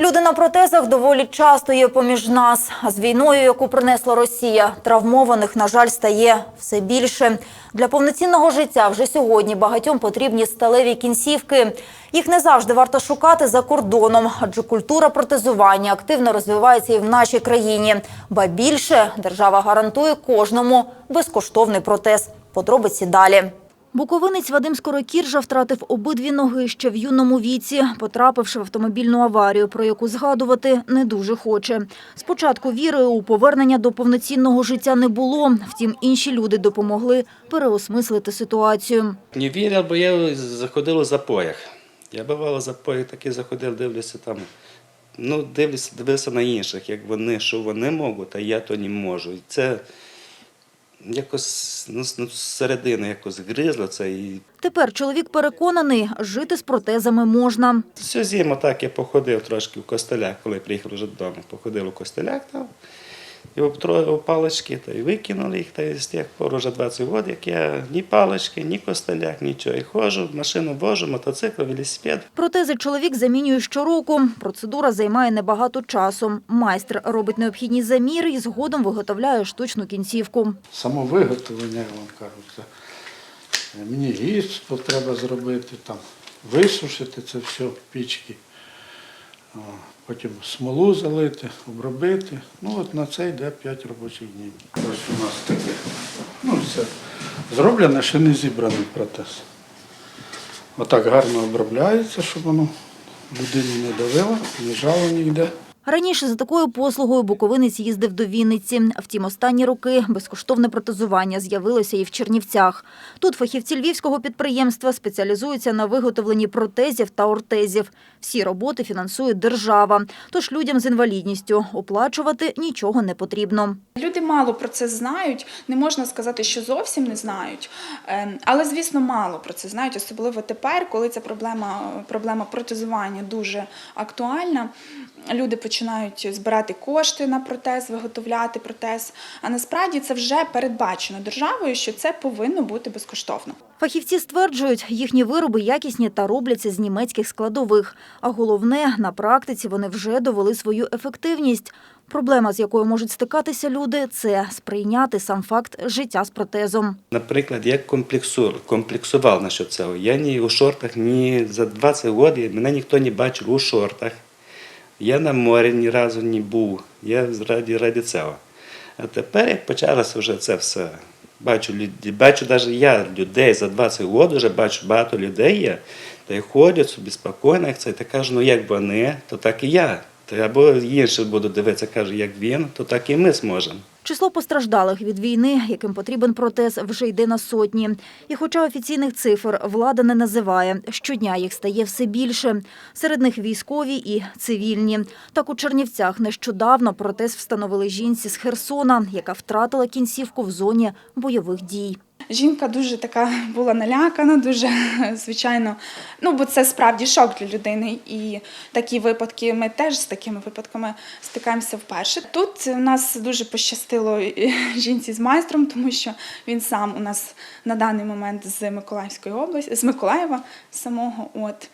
Люди на протезах доволі часто є поміж нас. А з війною, яку принесла Росія, травмованих, на жаль, стає все більше. Для повноцінного життя вже сьогодні багатьом потрібні сталеві кінцівки. Їх не завжди варто шукати за кордоном, адже культура протезування активно розвивається і в нашій країні. Ба більше держава гарантує кожному безкоштовний протез. Подробиці далі. Буковинець Вадим Скорокіржа втратив обидві ноги ще в юному віці, потрапивши в автомобільну аварію, про яку згадувати не дуже хоче. Спочатку віри у повернення до повноцінного життя не було, втім інші люди допомогли переосмислити ситуацію. Не вірив, бо я заходив у запоях. Я бувало в запоях таки заходив, дивлюся там. Ну, дивлюся, дивився на інших, як вони, що вони можуть, а я то не можу. І це якось ну, ну, зсередини якось гризло це. І Тепер чоловік переконаний, жити з протезами можна. всю зиму так я походив трошки в костелях, коли приїхав вже додому. Походив у костелях там. І обтроїв палички, та й викинули їх, та й з тих пор вже 20 років, як я ні палички, ні костелях, нічого. І ходжу, машину вожу, мотоцикл, велосипед. Протези чоловік замінює щороку. Процедура займає небагато часу. Майстер робить необхідні заміри і згодом виготовляє штучну кінцівку. Само виготовлення, я вам кажу, це мені гісп треба зробити, там, висушити це все в пічці, О, потім смолу залити, обробити. Ну от на це йде 5 робочих днів. Ось у нас таке. Ну, все Зроблено, ще не зібраний протез. Отак гарно обробляється, щоб воно людині не давило, не жало ніде. Раніше за такою послугою буковинець їздив до Вінниці. Втім, останні роки безкоштовне протезування з'явилося і в Чернівцях. Тут фахівці львівського підприємства спеціалізуються на виготовленні протезів та ортезів. Всі роботи фінансує держава. Тож людям з інвалідністю оплачувати нічого не потрібно. Люди мало про це знають, не можна сказати, що зовсім не знають, Ем, але звісно, мало про це знають, особливо тепер, коли ця проблема, проблема протезування дуже актуальна. Люди починають збирати кошти на протез, виготовляти протез. А насправді це вже передбачено державою, що це повинно бути безкоштовно. Фахівці стверджують, їхні вироби якісні та робляться з німецьких складових. А головне, на практиці вони вже довели свою ефективність. Проблема, з якою можуть стикатися люди, це сприйняти сам факт життя з протезом. Наприклад, я комплексу, комплексував насчет цього. Я ні у шортах, ні за 20 років мене ніхто не бачив у шортах. Я на морі ні разу не був. Я раді, раді цього. А тепер, як почалося вже це все, бачу, бачу навіть я людей за 20 років, вже бачу багато людей є, та й ходять собі спокійно, як це, та кажуть, ну як вони, то так і я. Або інші буду дивитися, кажу, як він, то так і ми зможемо. Число постраждалих від війни, яким потрібен протез, вже йде на сотні. І хоча офіційних цифр влада не називає, щодня їх стає все більше. Серед них військові і цивільні. Так у Чернівцях нещодавно протез встановили жінці з Херсона, яка втратила кінцівку в зоні бойових дій. Жінка дуже така була налякана, дуже звичайно. Ну бо це справді шок для людини. І такі випадки ми теж з такими випадками стикаємося вперше. Тут у нас дуже пощастило е, жінці з майстром, тому що він сам у нас на даний момент з Миколаївської області, з Миколаєва самого. От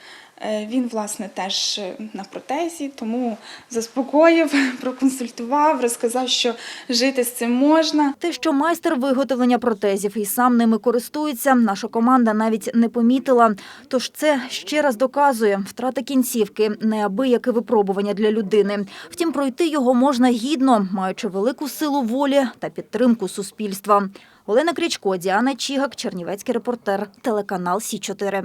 він, власне, теж е, на протезі, тому заспокоїв, проконсультував, розказав, що жити з цим можна. Те, що майстер виготовлення протезів і сам ними користується, наша команда навіть не помітила. Тож це ще раз доказує, втрата кінцівки – неабияке випробування для людини. Втім, пройти його можна гідно, маючи велику силу волі та підтримку суспільства. Олена Крічко, Діана Чігак, Чернівецький репортер, телеканал Сі 4